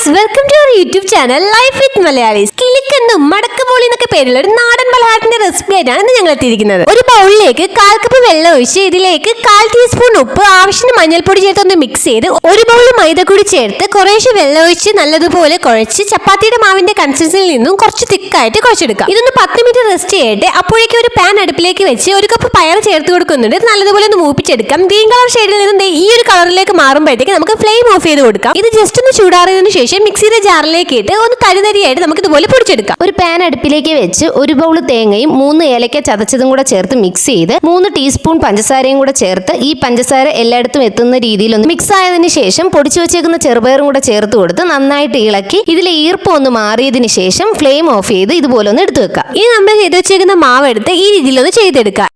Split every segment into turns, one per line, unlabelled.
Guys welcome to our YouTube channel life with Malayalees കിളിക്കെന്നും മടക്കപോളി എന്നൊക്കെ പേരുള്ള ഒരു നാടൻ പലഹാരത്തിന്റെ റെസിപ്പി ആയിട്ടാണ് ഇന്ന് ഞങ്ങൾ എത്തിയിരിക്കുന്നത്. ഒരു ബൗളിലേക്ക് കാൽ കപ്പ് വെള്ളം ഒഴിച്ച് ഇതിലേക്ക് കാൽ ടീസ്പൂൺ ഉപ്പ് ആവശ്യത്തിന് മഞ്ഞൾപ്പൊടി ചേർത്ത് ഒന്ന് മിക്സ് ചെയ്ത് ഒരു ബൗൾ മൈദ കൂടി ചേർത്ത് കുറേശ്ശെ വെള്ളം ഒഴിച്ച് നല്ലതുപോലെ കുഴച്ച് ചപ്പാത്തിയുടെ മാവിന്റെ കൺസിസ്റ്റൻസിൽ നിന്നും കുറച്ച് തിക്കായിട്ട് കുഴച്ചെടുക്കാം. ഇതൊന്ന് പത്ത് മിനിറ്റ് റെസ്റ്റ് ചെയ്യട്ടെ. അപ്പോഴേക്കും ഒരു പാൻ അടുപ്പിലേക്ക് വെച്ച് ഒരു കപ്പ് പയർ ചേർത്ത് കൊടുക്കുന്നുണ്ട്. നല്ലതുപോലെ ഒന്ന് മൂപ്പിച്ചെടുക്കാം. ഗ്രീൻ കളർ ഷെയ്ഡിൽ നിന്നും ഈ ഒരു കളറിലേക്ക് മാറുമ്പോഴത്തേക്ക് നമുക്ക് ഫ്ലെയിം ഓഫ് ചെയ്ത് കൊടുക്കാം. ഇത് ജസ്റ്റ് ഒന്ന് ചൂടാറിയതിനു ശേഷം മിക്സിയുടെ ജാറിലേക്ക് ഇട്ട് ഒന്ന് തരിതരിയായിട്ട് നമുക്ക് ഇതുപോലെ പൊടിച്ചെടുക്കാം.
ഒരു പാൻ അടുപ്പിലേക്ക് വെച്ച് ഒരു ബൗൾ തേങ്ങയും മൂന്ന് ഏലക്ക ചതച്ചതും കൂടെ ചേർത്ത് മിക്സ് ചെയ്ത് മൂന്ന് ടീസ്പൂൺ പഞ്ചസാരയും കൂടെ ചേർത്ത് ഈ പഞ്ചസാര എല്ലായിടത്തും എത്തുന്ന രീതിയിൽ ഒന്ന് മിക്സ് ആയതിനു ശേഷം പൊടിച്ചു വെച്ചേക്കുന്ന ചെറുപയറും കൂടെ ചേർത്ത് കൊടുത്ത് നന്നായിട്ട് ഇളക്കി ഇതിലെ ഈർപ്പം ഒന്ന് മാറിയതിനു ശേഷം ഫ്ലെയിം ഓഫ് ചെയ്ത് ഇതുപോലെ ഒന്ന് എടുത്തു വെക്കാം
ഇനി നമ്മൾ ചെയ്ത് വെച്ചേക്കുന്ന മാവ് എടുത്ത് ഈ രീതിയിലൊന്ന് ചെയ്തെടുക്കാം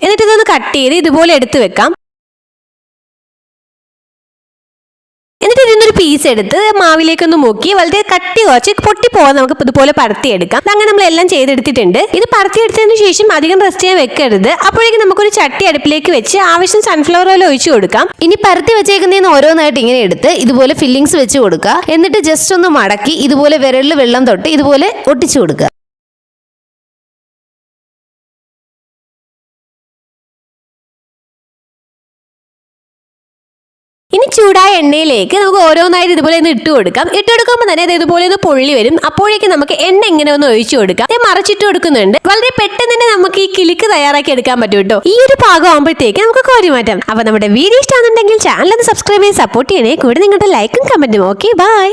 എന്നിട്ട് ഇതൊന്ന് കട്ട് ചെയ്ത് ഇതുപോലെ എടുത്തു വെക്കാം. ഇതിന്നൊരു പീസ് എടുത്ത് മാവിലേക്കൊന്ന് മുക്കി വളരെ കട്ടി കുറച്ച് പൊട്ടി പോകാൻ നമുക്ക് ഇതുപോലെ പരത്തിയെടുക്കാം. അങ്ങനെ നമ്മൾ എല്ലാം ചെയ്തെടുത്തിട്ടുണ്ട്. ഇത് പരത്തിയെടുത്തതിന് ശേഷം അധികം റെസ്റ്റ് ചെയ്യാൻ വെക്കരുത്. അപ്പോഴേക്കും നമുക്കൊരു ചട്ടി അടുപ്പിലേക്ക് വെച്ച് ആവശ്യം സൺഫ്ലവർ ഓയിൽ ഒഴിച്ചു കൊടുക്കാം.
ഇനി പരത്തി വെച്ചേക്കുന്നതിന് ഓരോന്നായിട്ട് ഇങ്ങനെ എടുത്ത് ഇതുപോലെ ഫില്ലിങ്സ് വെച്ച് കൊടുക്കുക. എന്നിട്ട് ജസ്റ്റ് ഒന്ന് മടക്കി ഇതുപോലെ വിരലിൽ വെള്ളം തൊട്ട് ഇതുപോലെ ഒട്ടിച്ചു കൊടുക്കുക.
ചൂടായ എണ്ണയിലേക്ക് നമുക്ക് ഓരോന്നായിട്ട് ഇതുപോലെ ഒന്ന് ഇട്ട് കൊടുക്കാം. ഇട്ട് കൊടുക്കുമ്പോൾ തന്നെ അത് ഇതുപോലെ ഒന്ന് പൊള്ളി വരും. അപ്പോഴേക്കും നമുക്ക് എണ്ണ ഇങ്ങനെ ഒന്ന് ഒഴിച്ചു കൊടുക്കാം. ഞാൻ മറിച്ചിട്ട് കൊടുക്കുന്നുണ്ട്. വളരെ പെട്ടെന്ന് തന്നെ നമുക്ക് ഈ കിളിക്ക് തയ്യാറാക്കി എടുക്കാൻ പറ്റും കേട്ടോ. ഈ ഒരു പാകം ആകുമ്പോഴത്തേക്ക് നമുക്ക് കോരി മാറ്റാം. അപ്പൊ നമ്മുടെ വീഡിയോ ഇഷ്ടമാണെന്നുണ്ടെങ്കിൽ ചാനൽ ഒന്ന് സബ്സ്ക്രൈബ് ചെയ്ത് സപ്പോർട്ട് ചെയ്യണേ. കൂടെ നിങ്ങളുടെ ലൈക്കും കമന്റും ഓക്കെ ബൈ